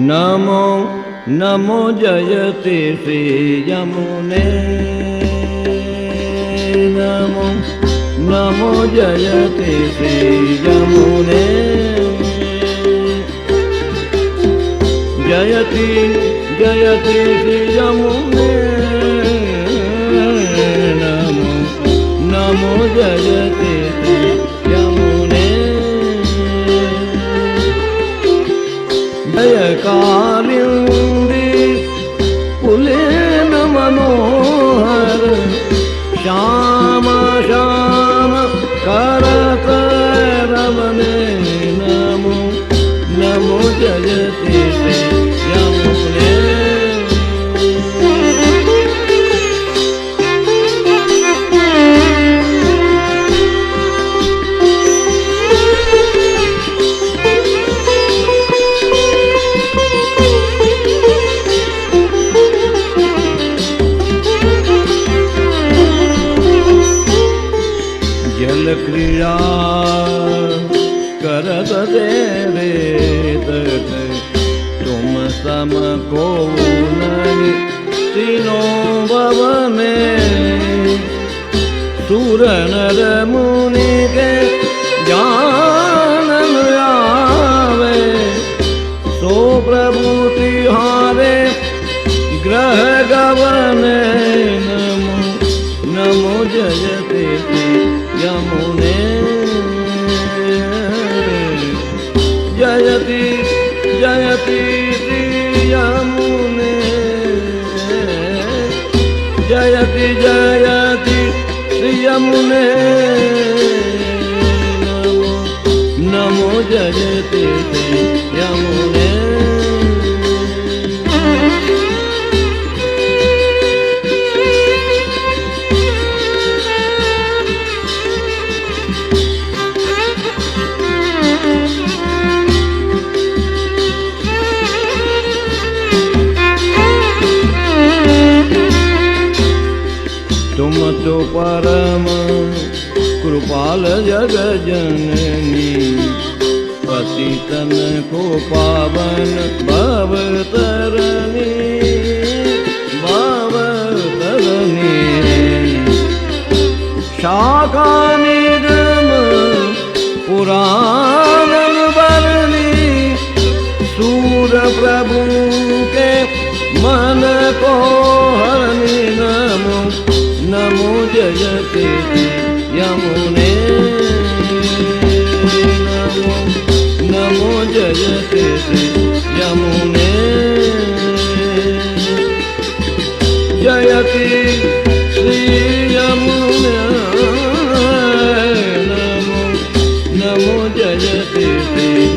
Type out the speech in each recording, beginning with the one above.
নমো নমো জয়তে শ্রী যমুনে নমো নমো জয়তে শ্রী যমুনে জয়তি জয়তি শ্রী যমুনে जय જન ક્રીડા કરત દેવે તુમ સમ કો તિનો ભવને સુર નર મુનિ કે જાનન આવે. સો પ્રભુ તિહારે ગ્રહ ગવન जयति जयति यमुने जयति जयति यमुने नमो नमो जयति यमुने परम कृपाल जग जननी पतितन को पावन भव तरनी भव तरनी शाखा निगम पुराण बरनी सूर प्रभु जयति श्री यमुने नमो नमो जयते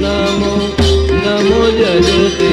नमो नमो जयते नमो नमो जयते